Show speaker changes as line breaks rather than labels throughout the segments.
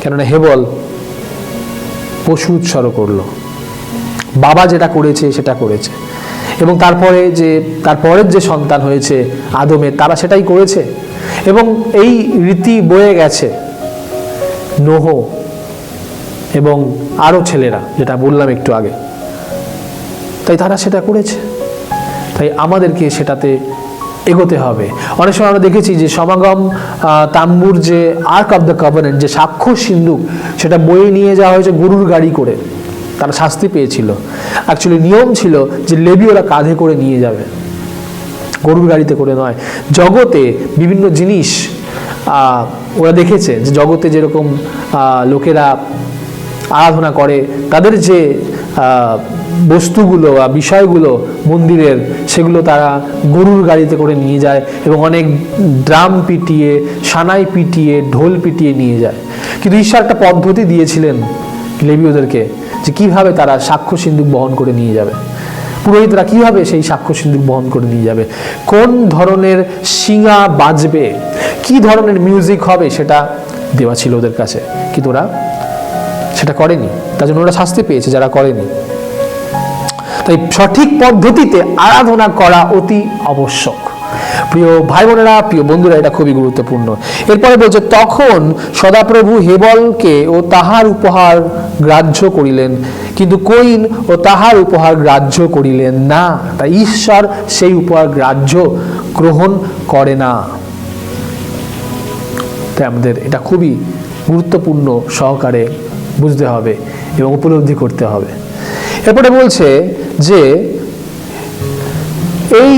কেননা হেবল পশু উৎসর্গ করল। বাবা যেটা করেছে, সেটা করেছে। এবং তারপরে যে, তারপরের যে সন্তান হয়েছে আদমের, তারা সেটাই করেছে। এবং এই রীতি বয়ে গেছে নোহ এবং আরও ছেলেরা, যেটা বললাম একটু আগে। তাই তারা সেটা করেছে। তাই আমাদেরকে সেটাতে এগোতে হবে। অনেক সময় আমরা দেখেছি যে সমাগম তাম্বুর যে আর্ক অফ দ্য কভারেন্ট যে সাক্ষ্য সিন্ধুক, সেটা বয়ে নিয়ে যাওয়া হয়েছে গরুর গাড়ি করে। তারা শাস্তি পেয়েছিল। অ্যাকচুয়ালি নিয়ম ছিল যে লেবি ওরা কাঁধে করে নিয়ে যাবে। গরুর গাড়িতে করে নয়। জগতে বিভিন্ন জিনিস ওরা দেখেছে যে জগতে যেরকম লোকেরা আরাধনা করে, তাদের যে বস্তুগুলো বা বিষয়গুলো মন্দিরের, সেগুলো তারা গরুর গাড়িতে করে নিয়ে যায় এবং অনেক ড্রাম পিটিয়ে, সানাই পিটিয়ে, ঢোল পিটিয়ে নিয়ে যায়। কিন্তু ঈশ্বর একটা পদ্ধতি দিয়েছিলেন লেবীয়দেরকে যে কীভাবে তারা সাক্ষ্য সিন্ধুক বহন করে নিয়ে যাবে। পুরোহিতরা কীভাবে সেই সাক্ষ্য সিন্ধুক বহন করে নিয়ে যাবে? কোন ধরনের শিঙা বাজবে? কি ধরনের মিউজিক হবে? সেটা দেওয়া ছিল ওদের কাছে। কিন্তু ওরা সেটা করেনি। তার জন্য ওরা শাস্তি পেয়েছে যারা করেনি। তাই সঠিক পদ্ধতিতে আরাধনা করা অতি আবশ্যক। প্রিয় ভাই বোনেরা প্রিয় বন্ধুরা, এটা খুবই গুরুত্বপূর্ণ। এরপরে বলছে, তখন সদাপ্রভু হেবলকে ও তাহার উপহার গ্রাহ্য করিলেন। কিন্তু কইন ও তাহার উপহার গ্রাহ্য করিলেন না। তাই ঈশ্বর সেই উপহার গ্রাহ্য গ্রহণ করে না। তাই আমাদের এটা খুবই গুরুত্বপূর্ণ সহকারে বুঝতে হবে এবং উপলব্ধি করতে হবে। এরপরে বলছে যে, এই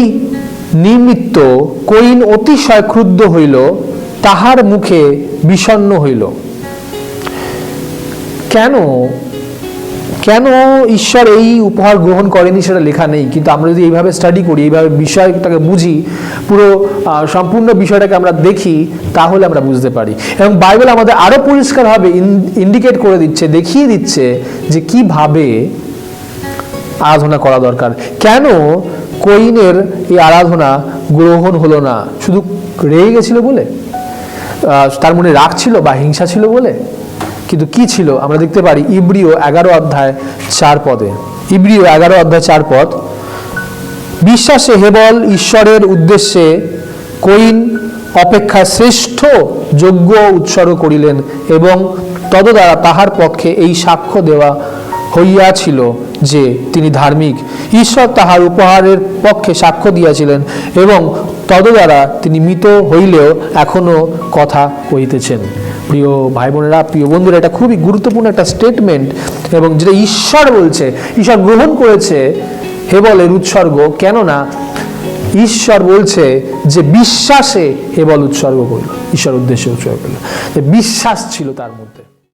নিমিত্ত কইন অতিশয় ক্রুদ্ধ হইল, তাহার মুখে বিষণ্ন হইল। কেন? কেন ঈশ্বর এই উপহার গ্রহণ করেনি সেটা লেখা নেই? কিন্তু আমরা যদি এইভাবে স্টাডি করি, এইভাবে বিষয়টাকে বুঝি, পুরো সম্পূর্ণ বিষয়টাকে আমরা দেখি, তাহলে আমরা বুঝতে পারি। এবং বাইবেল আমাদের আরও পরিষ্কারভাবে ইন্ডিকেট করে দিচ্ছে, দেখিয়ে দিচ্ছে যে কীভাবে আরাধনা করা দরকার। কেন কইনের এই আরাধনা গ্রহণ হলো না? শুধু রেগে গেছিল বলে? তার মনে রাগ ছিল বা হিংসা ছিল বলে? কিন্তু কি ছিল? আমরা দেখতে পারি ইব্রিও এগারো অধ্যায় চার পদে। ইব্রিও এগারো অধ্যায় চার পদ। বিশ্বাসে হেবল ঈশ্বরের উদ্দেশ্যে কইন অপেক্ষা শ্রেষ্ঠ যোগ্য উৎসর্গ করিলেন এবং তদদ্বারা তাহার পক্ষে এই সাক্ষ্য দেওয়া হইয়াছিল যে তিনি ধার্মিক। ঈশ্বর তাহার উপহারের পক্ষে সাক্ষ্য দিয়াছিলেন এবং তদদ্বারা তিনি মৃত হইলেও এখনও কথা কহিতেছেন। প্রিয় ভাই বোনেরা, প্রিয় বন্ধুরা, এটা খুবই গুরুত্বপূর্ণ একটা স্টেটমেন্ট এবং যেটা ঈশ্বর বলছে, ঈশ্বর গ্রহণ করেছে, হে হেবলের উৎসর্গ। কেননা ঈশ্বর বলছে যে বিশ্বাসে হে বল উৎসর্গ করল। ঈশ্বর উদ্দেশ্যে উৎসর্গ করল। বিশ্বাস ছিল তার মধ্যে।